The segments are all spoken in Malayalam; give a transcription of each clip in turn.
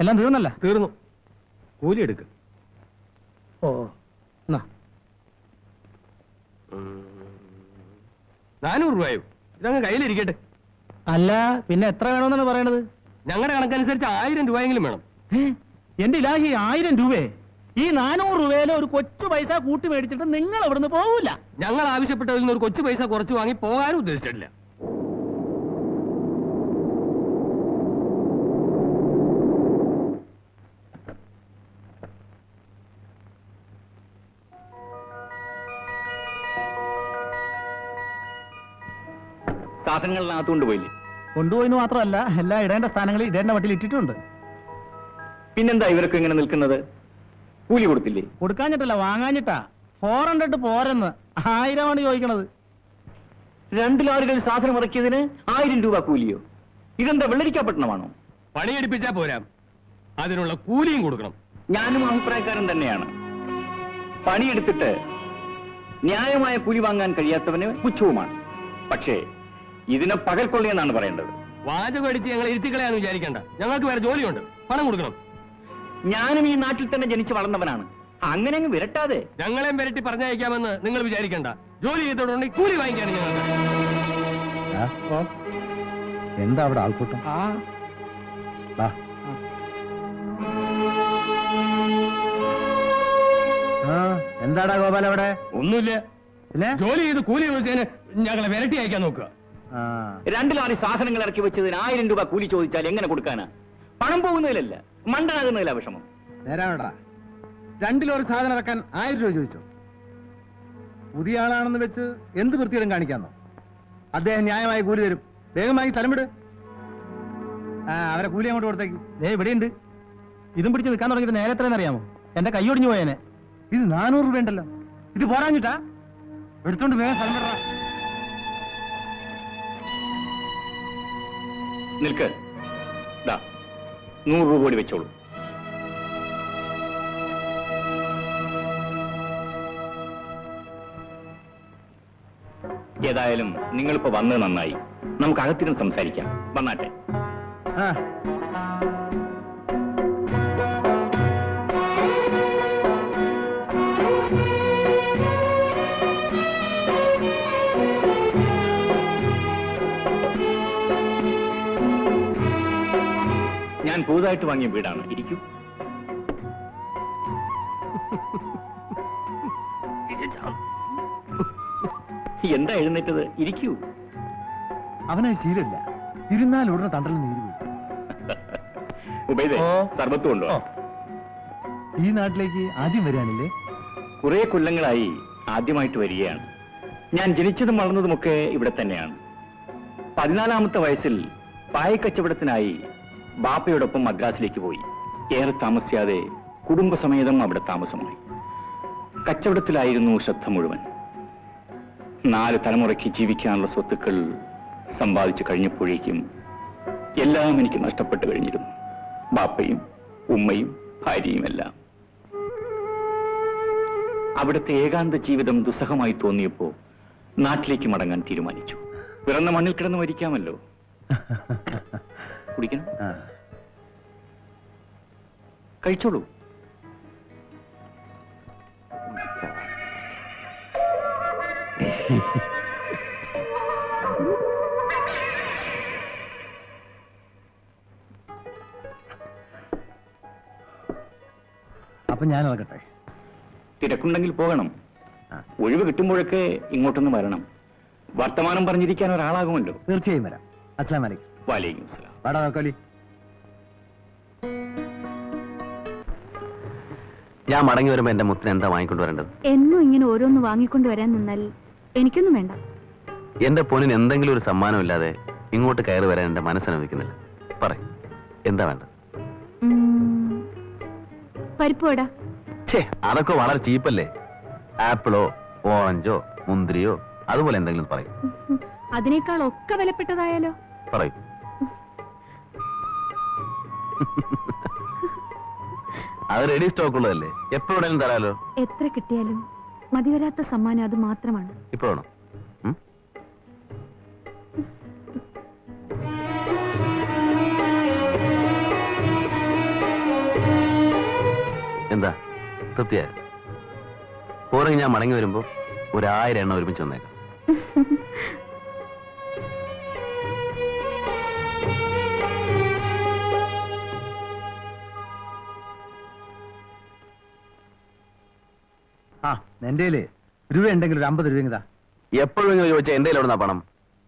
എല്ലാം തീർന്നല്ല. തീർന്നു. കൂലി എടുക്ക്. ഓ എന്നാ നാനൂറ് രൂപയോ? ഇതങ്ങ് കയ്യിലിരിക്കട്ടെ. അല്ല പിന്നെ എത്ര വേണമെന്നാണ് പറയണത്? ഞങ്ങളുടെ കണക്കനുസരിച്ച് ആയിരം രൂപയെങ്കിലും വേണം? എന്റെ ഇലാഹി ആയിരം രൂപയെ ഈ നാനൂറ് രൂപയിലെ ഒരു കൊച്ചു പൈസ കൂട്ടി മേടിച്ചിട്ട് നിങ്ങൾ അവിടുന്ന് പോകൂല ഞങ്ങൾ ആവശ്യപ്പെട്ടതിൽ നിന്ന് ഒരു കൊച്ചു പൈസ കുറച്ച് വാങ്ങി പോകാനും ഉദ്ദേശിച്ചിട്ടില്ല. സാധനങ്ങളിനകത്തുകൊണ്ട് കൊണ്ടുപോയില്ലേ കൊണ്ടുപോയിന്ന് മാത്രമല്ല എല്ലാ ഇടേണ്ട സ്ഥാനങ്ങളിൽ ഇടേണ്ട വട്ടിൽ ഇട്ടിട്ടുണ്ട്. പിന്നെന്താ ഇവരൊക്കെ ഇങ്ങനെ നിൽക്കുന്നത്? കൂലി കൊടുത്തില്ലേ? കൊടുക്കാഞ്ഞിട്ടല്ല വാങ്ങാഞ്ഞിട്ടാ. Four hundred പോരെന്ന്. ആയിരമാണ് ചോദിക്കണത്. രണ്ടു ലാറികൾ സാധനം ഇറക്കിയതിന് ആയിരം രൂപ കൂലിയോ? ഇതെന്താ വെള്ളരിക്കാപട്ടണമാണോ പണിയെടുപ്പിച്ചാ പോരാ. അതിനുള്ള കൂലിയും കൊടുക്കണം. ഞാനും അഭിപ്രായക്കാരൻ തന്നെയാണ്. പണിയെടുത്തിട്ട് ന്യായമായ കൂലി വാങ്ങാൻ കഴിയാത്തവന് പുച്ഛവുമാണ്. പക്ഷേ ഇതിനെ പകൽക്കൊള്ളി എന്നാണ് പറയേണ്ടത്. വാചകം അടിച്ച് ഞങ്ങൾ ഇരുത്തിക്കളയാന്ന് വിചാരിക്കണ്ട. ഞങ്ങൾക്ക് വേറെ ജോലിയുണ്ട്. പണം കൊടുക്കണം. ഞാനും ഈ നാട്ടിൽ തന്നെ ജനിച്ചു വളർന്നവനാണ്. അങ്ങനെ അങ്ങ് വിരട്ടാതെ. ഞങ്ങളെയും വിരട്ടി പറഞ്ഞയക്കാമെന്ന് നിങ്ങൾ വിചാരിക്കണ്ട. ജോലി ചെയ്തോടുണ്ടെങ്കിൽ കൂലി വാങ്ങിക്കാണ് ഞങ്ങൾക്ക് എന്താ അവിടെ ആൾക്കൂട്ടം? എന്താടാ ഗോപാൽ അവിടെ? ഒന്നുമില്ല. ജോലി ചെയ്ത് കൂലി ചോദിച്ചതിന് ഞങ്ങളെ വിരട്ടി അയക്കാൻ നോക്കുക. രണ്ട് ലോറി സാധനങ്ങൾ ഇറക്കി വെച്ചതിന് ആയിരം രൂപ കൂലി ചോദിച്ചാൽ എങ്ങനെ കൊടുക്കാനാ? പണം പോകുന്നതിലല്ല മണ്ടനാകുന്നതിലാ വിഷമം. നേരാടാ രണ്ട് ലോറി സാധനം ഇറക്കാൻ ആയിരം രൂപ ചോദിച്ചു? പുതിയ ആളാണെന്ന് വെച്ച് എന്ത് വൃത്തിയിടം കാണിക്കാന്നോ? അദ്ദേഹം ന്യായമായി കൂലി തരും. വേഗം വാങ്ങി സ്ഥലം വിട്. ആ അവരെ കൂലി അങ്ങോട്ട് കൊടുത്തേക്ക്. ദേ ഇവിടെയുണ്ട്. ഇതും പിടിച്ച് നിൽക്കാൻ തുടങ്ങിയിട്ട് നേരെ എത്രയെന്ന് അറിയാമോ? എന്റെ കൈ ഒടിഞ്ഞു പോയേനെ. ഇത് നാനൂറ് രൂപ ഉണ്ടല്ലോ ഇത് പോരാഞ്ഞിട്ടാ? എടുത്തോണ്ട് വേഗം സ്ഥലം വിടറാ നിൽക്ക്. ദാ നൂറ് രൂപ കൂടി വെച്ചോളൂ. ഏതായാലും നിങ്ങളിപ്പോ വന്നത് നന്നായി. നമുക്ക് അകത്തിനും സംസാരിക്കാം. വന്നാട്ടെ. ആ ഞാൻ പുതുതായിട്ട് വാങ്ങിയ വീടാണ്. ഇരിക്കൂ. എന്താ എഴുന്നേറ്റത്? ഇരിക്കൂ. അവനത് ശീലമില്ല. ഇരുന്നാൽ ഉടനെ തണ്ടൽ നീര് ഉപയോഗ ഉബൈദേ. സർബത്ത് കൊണ്ടോ ഈ നാട്ടിലേക്ക് ആദ്യം വരികയാണല്ലേ? കുറെ കൊല്ലങ്ങളായി ആദ്യമായിട്ട് വരികയാണ്. ഞാൻ ജനിച്ചതും വളർന്നതുമൊക്കെ ഇവിടെ തന്നെയാണ്. പതിനാലാമത്തെ വയസ്സിൽ പായക്കച്ചവടത്തിനായി ബാപ്പയോടൊപ്പം മദ്രാസിലേക്ക് പോയി. ഏറെ താമസിയാതെ കുടുംബസമേതം അവിടെ താമസമായി. കച്ചവടത്തിലായിരുന്നു ശ്രദ്ധ മുഴുവൻ. നാല് തലമുറയ്ക്ക് ജീവിക്കാനുള്ള സ്വത്തുക്കൾ സമ്പാദിച്ചു കഴിഞ്ഞപ്പോഴേക്കും എല്ലാം എനിക്ക് നഷ്ടപ്പെട്ടു കഴിഞ്ഞിരുന്നു. ബാപ്പയും ഉമ്മയും ഭാര്യയും എല്ലാം. അവിടുത്തെ ഏകാന്ത ജീവിതം ദുസ്സഹമായി തോന്നിയപ്പോ നാട്ടിലേക്ക് മടങ്ങാൻ തീരുമാനിച്ചു. പിറന്ന മണ്ണിൽ കിടന്ന് മരിക്കാമല്ലോ. കുടിക്കണം. കഴിച്ചോളൂ. അപ്പൊ ഞാൻ ഇറങ്ങട്ടെ? തിരക്കുണ്ടെങ്കിൽ പോകണം. ഒഴിവ് കിട്ടുമ്പോഴൊക്കെ ഇങ്ങോട്ടൊന്ന് വരണം. വർത്തമാനം പറഞ്ഞിരിക്കാൻ ഒരാളാകുമല്ലോ. തീർച്ചയായും വരാം. അസ്ലാം വലൈക്കും വാലേക്കും വാടാ നോക്കോലി. ഞാൻ മടങ്ങി വരുമ്പോ എന്റെ മുത്തിന് എന്താ വാങ്ങിക്കൊണ്ട് വരേണ്ടത്? എന്നും ഇങ്ങനെ ഓരോന്ന് വാങ്ങിക്കൊണ്ട് വരാൻ നിന്നാൽ എനിക്കൊന്നും വേണ്ട. എന്റെ പൊന്നിന് എന്തെങ്കിലും ഒരു സമ്മാനം ഇല്ലാതെ ഇങ്ങോട്ട് കയറി വരാൻ എന്റെ മനസ്സനുവദിക്കുന്നില്ല പറ എന്താ വേണ്ട പരിപ്പോടാ ഛേ അതൊക്കെ വളരെ ചീപ്പല്ലേ? ആപ്പിളോ ഓറഞ്ചോ മുന്തിരിയോ അതുപോലെ എന്തെങ്കിലും പറയും. അതിനേക്കാൾ ഒക്കെ വിലപ്പെട്ടതായാലോ? പറയൂ. അത് റെഡി സ്റ്റോക്ക് ഉള്ളതല്ലേ? എപ്പോഴെങ്കിലും തരാലോ? എത്ര കിട്ടിയാലും മതിവരാത്ത സമ്മാനം അത് മാത്രമാണ്. ഇപ്പോഴാണോ? എന്താ? തൃപ്തിയ പോരെങ്കിൽ ഞാൻ മടങ്ങി വരുമ്പോ ഒരായിരം എണ്ണം ഒരുമിച്ച് വന്നേക്കാം എന്റെ രൂപ ഉണ്ടെങ്കിൽ ഒരു അമ്പത് രൂപ ഇതാ എപ്പോഴെങ്കിലും ചോദിച്ചാൽ എന്റെ എവിടുന്നാ പണം?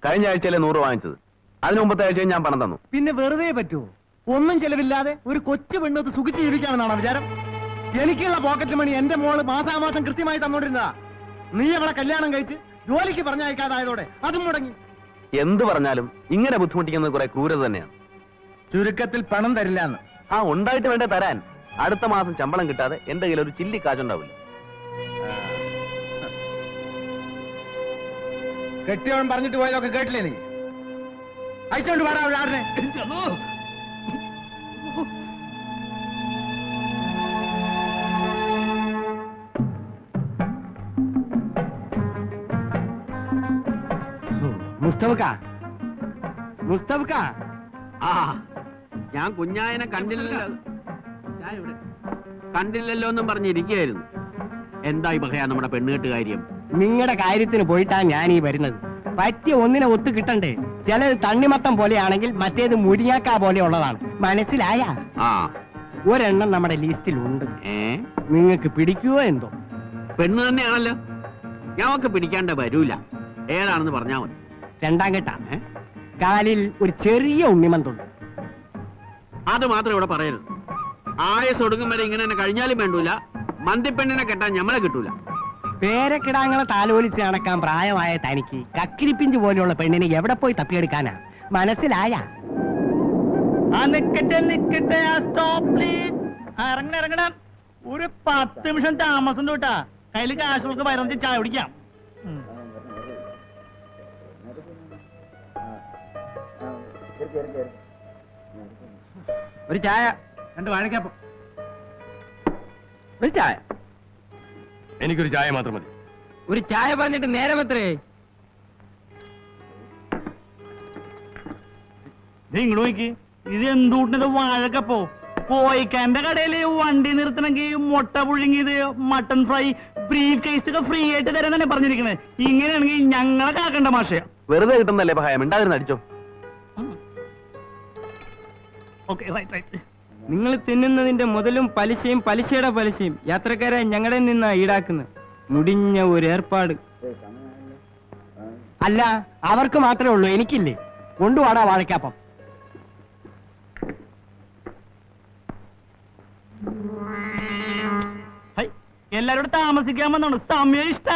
കഴിഞ്ഞ ആഴ്ചയിലെ നൂറ് വാങ്ങിച്ചത്. അതിന് മുമ്പത്തെ ആഴ്ചയും ഞാൻ പണം തന്നു. പിന്നെ വെറുതെ പറ്റുമോ ഒന്നും ചെലവില്ലാതെ ഒരു കൊച്ചു പെണ്ണത്ത് സുഖിച്ച് ജീവിക്കാമെന്നാണോ വിചാരം? എനിക്കുള്ള പോക്കറ്റ് മണി എന്റെ മോൾ മാസാമാസം കൃത്യമായി തന്നോണ്ടിരുന്നതാ. നീ അവളെ കല്യാണം കഴിച്ച് ജോലിക്ക് പറഞ്ഞയക്കാതായതോടെ അതും മുടങ്ങി. എന്ത് പറഞ്ഞാലും ഇങ്ങനെ ബുദ്ധിമുട്ടിക്കുന്നത് കുറെ ക്രൂരത തന്നെയാണ്. ചുരുക്കത്തിൽ പണം തരില്ലാന്ന്. ആ ഉണ്ടായിട്ട് വേണ്ടേ തരാൻ. അടുത്ത മാസം ശമ്പളം കിട്ടാതെ എന്റെ കയ്യിൽ ഒരു ചില്ലി കാശുണ്ടാവില്ല. കെട്ടിയവൻ പറഞ്ഞിട്ട് പോയതൊക്കെ കേട്ടില്ലേ നീ? അയച്ചോണ്ട് പാടാ ആടിനെ. മുസ്തഫക്ക. മുസ്തഫക്ക. ആ ഞാൻ കുഞ്ഞായനെ കണ്ടില്ലല്ലോ. കണ്ടില്ലല്ലോ എന്നും പറഞ്ഞിരിക്കുകയായിരുന്നു. എന്തായി ബഹയാ നമ്മുടെ പെണ്ണുകെട്ട് കാര്യം നിങ്ങളുടെ കാര്യത്തിന് പോയിട്ടാണ് ഞാൻ ഈ വരുന്നത്. പറ്റിയ ഒന്നിനെ ഒത്തു കിട്ടണ്ടേ? ചിലത് തണ്ണിമത്തം പോലെയാണെങ്കിൽ മറ്റേത് മുരിങ്ങാക്ക പോലെയുള്ളതാണ്. മനസ്സിലായ? ആ. ഒരെണ്ണം നമ്മുടെ ലിസ്റ്റിലുണ്ട്. ഏ? നിങ്ങൾക്ക് പിടിക്കുവോ എന്തോ? പെണ്ണ് തന്നെയാണല്ലോ. ഞങ്ങൾക്ക് പിടിക്കാണ്ട് വരൂല. ഏതാണെന്ന് പറഞ്ഞാ മതി. രണ്ടാം കെട്ട കാലിൽ ഒരു ചെറിയ ഉണ്ണിമന്തുണ്ട്. അത് മാത്രം ഇവിടെ പറയരുത്. ആയസ് ഒടുങ്ങും വരെ ഇങ്ങനെ തന്നെ കഴിഞ്ഞാലും വേണ്ടൂല. മന്തിപ്പെണ്ണിനെ കെട്ടാൻ ഞമ്മളെ കിട്ടൂല. പേരക്കിടാങ്ങളെ താലോലിച്ച് നടക്കാൻ പ്രായമായ തനിക്ക് കക്കിരിപ്പിഞ്ച് പോലെയുള്ള പെണ്ണിനെ എവിടെ പോയി തപ്പിയെടുക്കാനാ? മനസ്സിലായ? ഒരു പത്ത് നിമിഷം താമസം തൊട്ടാ കയ്യിൽ കാശ് നമുക്ക് വയറഞ്ച് ചായ കുടിക്കാം. ഒരു ചായ രണ്ട് വാഴക്കപ്പം. ഒരു ചായ. എനിക്കൊരു ചായ മാത്രം മതി. ഒരു ചായ പറഞ്ഞിട്ട് നേരം എത്രേ നീ ഇങ്ങോട്ട് നോക്കി. ഇത് എന്തുകൂട്ടത് വാഴക്കപ്പോ? കോയിക്കാന്റെ കടയിൽ വണ്ടി നിർത്തണമെങ്കിൽ മുട്ട പുഴുങ്ങിയത് മട്ടൺ ഫ്രൈ ബ്രീഫ് കേസ് ഒക്കെ ഫ്രീ ആയിട്ട് തരാൻ തന്നെ പറഞ്ഞിരിക്കണേ ഇങ്ങനെയാണെങ്കിൽ ഞങ്ങളെ കാക്കണ്ട മാഷയാ വെറുതെ കിട്ടുന്നല്ലേ ഭയം? ഉണ്ടായിരുന്നു അടിച്ചോ? ഓക്കെ റൈറ്റ് റൈറ്റ് നിങ്ങൾ തിന്നുന്നതിന്റെ മുതലും പലിശയും പലിശയുടെ പലിശയും യാത്രക്കാരെ ഞങ്ങളുടെ നിന്ന് ഈടാക്കുന്നത്. മുടിഞ്ഞ ഒരു ഏർപ്പാട്. അല്ല അവർക്ക് മാത്രമേ ഉള്ളൂ എനിക്കില്ലേ. കൊണ്ടുവാടാ വാഴക്കാപ്പം. ഹൈ എല്ലാരോടും താമസിക്കാൻ വന്നാണ് സമയം ഇഷ്ട.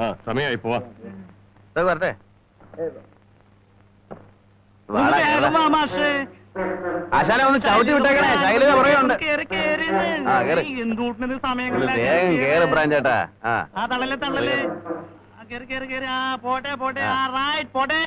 ആ സമയമായി പോവാ. വരട്ടെ. വേഗം മാഷേ. ആശാനെ ഒന്ന് ചവിട്ടി വിട്ടേക്കണേ. ശൈലജ ഒന്ന് വേഗം കേറ് ബ്രാൻചേട്ടാ ആ. തള്ളൽ തള്ളൽ. കേറി. കേറി കേറി ആ പോട്ടെ പോട്ടെ. ആ റൈറ്റ് പോട്ടെ.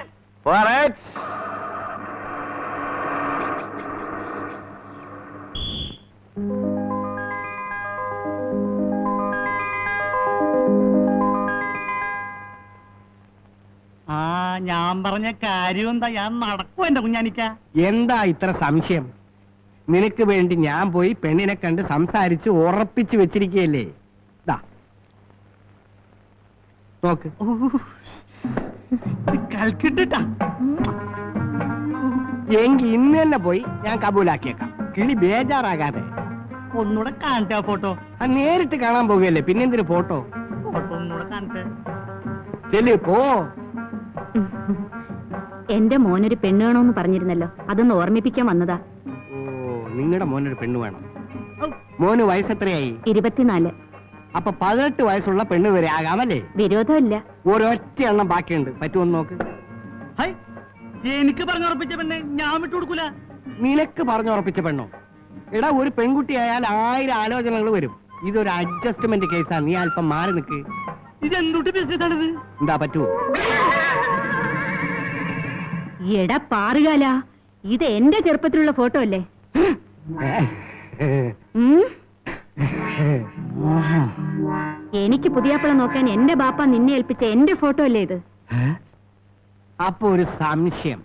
പറഞ്ഞ കാര്യം എന്താ? ഞാൻ നടക്കും എന്റെ കുഞ്ഞാനിക്ക? എന്താ ഇത്ര സംശയം? നിനക്ക് വേണ്ടി ഞാൻ പോയി പെണ്ണിനെ കണ്ട് സംസാരിച്ച് ഉറപ്പിച്ചു വെച്ചിരിക്കുകയല്ലേ? ദാ. നോക്ക്. എങ്കി ഇന്ന് തന്നെ പോയി ഞാൻ കബൂലാക്കിയേക്കാം. കിളി ബേജാറാകാതെ. ഒന്നുകൂടെ കാണട്ടെ ആ ഫോട്ടോ. ആ നേരിട്ട് കാണാൻ പോകുകയല്ലേ പിന്നെന്തിന് ഫോട്ടോ? ഫോട്ടോ ഒന്നുകൂടെ കാണട്ടെ ചെല്ലു പോ. എന്റെ മോനൊരു പെണ്ണ് വേണമെന്ന് പറഞ്ഞിരുന്നല്ലോ. അതൊന്ന് ഓർമ്മിപ്പിക്കാൻ വന്നതാ. ഓ നിങ്ങളുടെ മോനൊരു പെണ്ണ് വേണം. മോന് വയസ്സെത്രയായി? ഇരുപത്തിനാല്. അപ്പൊ പതിനെട്ട് വയസ്സുള്ള പെണ്ണ് വരെ ആകാമല്ലേ? വിരോധമില്ല. ഒരൊറ്റ എണ്ണം ബാക്കിയുണ്ട്. പറ്റുമെന്ന് നോക്ക്. ഹൈ എനിക്ക് പറഞ്ഞുറപ്പിച്ച പെണ്ണ് ഞാൻ വിട്ടു കൊടുക്കൂല. നിനക്ക് പറഞ്ഞുറപ്പിച്ച പെണ്ണോ? എടാ ഒരു പെൺകുട്ടി ആയാൽ ആയിരം ആലോചനകൾ വരും. ഇതൊരു അഡ്ജസ്റ്റ്മെന്റ് കേസാ നീ അല്പം മാറി നിൽക്ക് ഇത് എന്തുട്ട് ബിസിനസ് ആണിത്? എന്താ പറ്റുമോ എടാ പാറുകാല ഇത് എന്റെ ചെറുപ്പത്തിലുള്ള ഫോട്ടോ അല്ലേ? ഉം? എനിക്ക് പുതിയാപ്പിള നോക്കാൻ എന്റെ ബാപ്പ നിന്നെ ഏൽപ്പിച്ച എന്റെ ഫോട്ടോ അല്ലേ ഇത്? അപ്പൊ ഒരു സംശയം.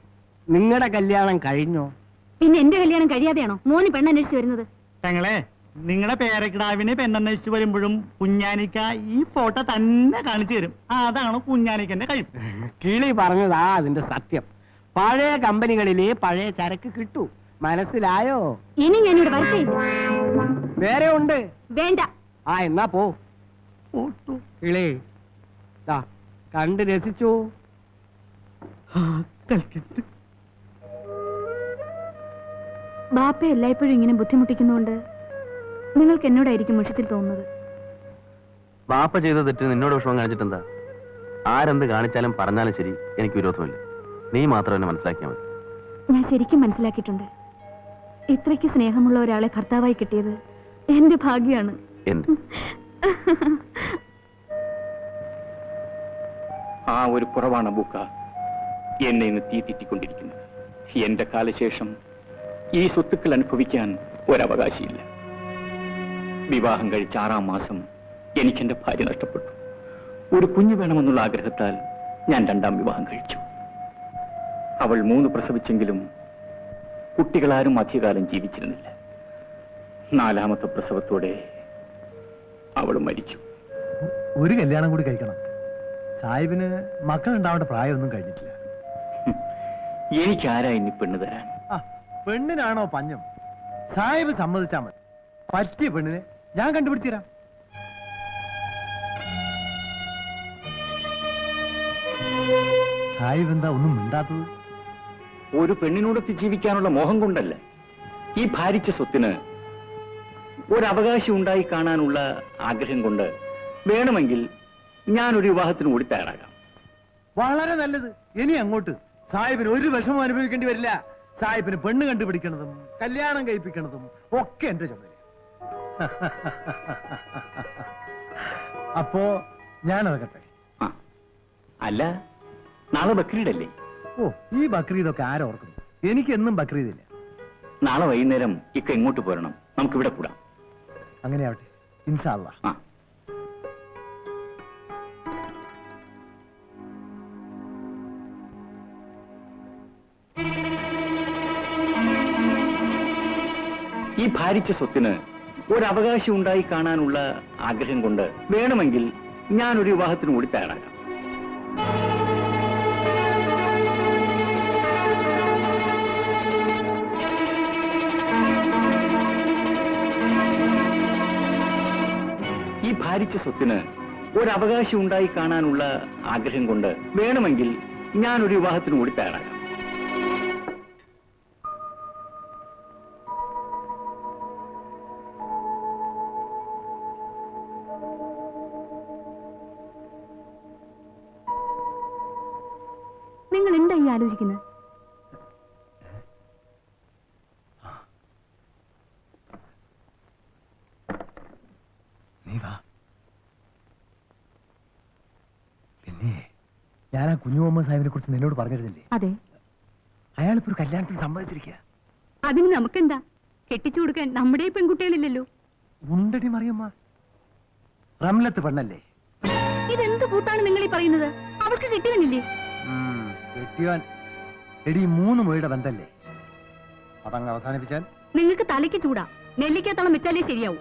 നിങ്ങളുടെ കല്യാണം കഴിഞ്ഞോ? പിന്നെ എന്റെ കല്യാണം കഴിയാതെയാണോ? മൂന്ന് പെണ്ണന്വേഷിച്ച് വരുന്നത്. ഞങ്ങളെ നിങ്ങളുടെ പേരക്കിടാവിനെ പെണ്ണന്വേഷിച്ച് വരുമ്പോഴും കുഞ്ഞാനിക്ക ഈ ഫോട്ടോ തന്നെ കാണിച്ചു തരും. അതാണ് കുഞ്ഞാനിക്കന്റെ കഴിവ്. കിളി പറഞ്ഞതാ അതിന്റെ സത്യം. പഴയ കമ്പനികളിലെ പഴയ ചരക്ക് കിട്ടൂ. മനസ്സിലായോ? ഇനി ഞാനിവിടെ വരട്ടെ? വേറെ ഉണ്ട്. വേണ്ട. ആ എന്നാ പോ. കിളി ദാ കണ്ട് രസിച്ചു. ബാപ്പ എല്ലായ്പ്പോഴും ഇങ്ങനെ ബുദ്ധിമുട്ടിക്കുന്നോണ്ട് നിങ്ങൾക്ക് എന്നോടായിരിക്കും മുഷിച്ചിൽ തോന്നുന്നത്. ബാപ്പ ചെയ്ത തെറ്റ് നിന്നോട് വിഷമം കാണിച്ചിട്ടെന്താ? ആരെന്ത് കാണിച്ചാലും പറഞ്ഞാലും ശരി എനിക്ക് വിരോധമില്ല. നീ മാത്രം എന്നെ മനസ്സിലാക്കിയാൽ മതി. ഞാൻ ശരിക്കും മനസ്സിലാക്കിയിട്ടുണ്ട്. ഇത്രയ്ക്ക് സ്നേഹമുള്ള ഒരാളെ ഭർത്താവായി കിട്ടിയത് എന്റെ ഭാഗ്യമാണ് എന്ത്? ആ ഒരു കുറവാണ് ബുക്ക എന്നെ ഇന്ന് തീ തെറ്റിക്കൊണ്ടിരിക്കുന്നത്. എന്റെ കാലശേഷം ഈ സ്വത്തുക്കൾ അനുഭവിക്കാൻ ഒരവകാശിയില്ല. വിവാഹം കഴിച്ച ആറാം മാസം എനിക്കെന്റെ ഭാര്യ നഷ്ടപ്പെട്ടു. ഒരു കുഞ്ഞു വേണമെന്നുള്ള ആഗ്രഹത്താൽ ഞാൻ രണ്ടാം വിവാഹം കഴിച്ചു. അവൾ മൂന്ന് പ്രസവിച്ചെങ്കിലും കുട്ടികളാരും അധികകാലം ജീവിച്ചിരുന്നില്ല. നാലാമത്തെ പ്രസവത്തോടെ അവൾ മരിച്ചു. ഒരു കല്യാണം കൂടി കഴിക്കണം. സാഹിബിന് മക്കളുണ്ടാവേണ്ട പ്രായമൊന്നും കഴിഞ്ഞിട്ടില്ല. എനിക്കാരാ ഇനി പെണ്ണ് തരാൻ? പെണ്ണിനാണോ പഞ്ഞം? സാഹിബ് സമ്മതിച്ചാ മതി. പറ്റിയ പെണ്ണിനെ ഞാൻ കണ്ടുപിടിച്ചുതരാം. സാഹിബ് എന്താ ഒന്നും മിണ്ടാത്തത്? ഒരു പെണ്ണിനോടൊത്ത് ജീവിക്കാനുള്ള മോഹം കൊണ്ടല്ല. ഈ ഭാരിച്ച സ്വത്തിന് ഒരവകാശം ഉണ്ടായി കാണാനുള്ള ആഗ്രഹം കൊണ്ട് വേണമെങ്കിൽ ഞാൻ ഒരു വിവാഹത്തിന് കൂടി തയ്യാറാകാം. വളരെ നല്ലത്. ഇനി അങ്ങോട്ട് സാഹിബിന് ഒരു വിഷമം അനുഭവിക്കേണ്ടി വരില്ല. സാഹിബിന് പെണ്ണ് കണ്ടുപിടിക്കണതും കല്യാണം കഴിപ്പിക്കണതും ഒക്കെ എന്റെ ചുമതല. അപ്പോ ആ. അല്ല നാളെ ബക്രീദല്ലേ? ഓ ഈ ബക്രീദൊക്കെ ആരോർക്കുന്നു എനിക്ക് എന്നും ബക്രീദില്ല. നാളെ വൈകുന്നേരം ഇക്ക എങ്ങോട്ട് പോരണം. നമുക്ക് ഇവിടെ കൂടാം അങ്ങനെയാവട്ടെ ഇൻഷാല്ല ആ. ഈ ഭാരിച്ച സ്വത്തിന് ഒരവകാശം ഉണ്ടായി കാണാനുള്ള ആഗ്രഹം കൊണ്ട് വേണമെങ്കിൽ ഞാനൊരു വിവാഹത്തിന് കൂടി തയ്യാറാകാം ഭാരിച്ച സ്വത്തിന് ഒരവകാശം ഉണ്ടായി കാണാനുള്ള ആഗ്രഹം കൊണ്ട് വേണമെങ്കിൽ ഞാനൊരു ഒരു വിവാഹത്തിന് കൂടി തയ്യാറാകാം ഞാൻ ആ കുഞ്ഞു മുഹമ്മദ് സാഹിബിനെ കുറിച്ച് നിന്നോട് പറഞ്ഞിരുന്നില്ലേ? അതെ. അയാളിപ്പോ ഒരു കല്യാണത്തിന് സമ്മതിച്ചിരിക്കുക അതിന് നമുക്കെന്താ? കെട്ടിച്ചു കൊടുക്കാൻ നമ്മുടെ പെൺകുട്ടികളില്ലല്ലോ. ഉണ്ടടി മറിയമ്മ. റംലത്ത് പെണ്ണല്ലേ? ഇതെന്ത് കൂത്താണ് നിങ്ങൾ ഈ പറയുന്നത്? അവൾക്ക് കെട്ടിയവനില്ലേ? കെട്ടിയാൻ എടി മൂന്ന് മുഴയുടെ ബന്ധല്ലേ? അതങ്ങ് അവസാനിപ്പിച്ചാൽ? നിങ്ങൾക്ക് തലയ്ക്ക് ചൂടാ. നെല്ലിക്കത്തോളം വെച്ചാലേ ശരിയാവും.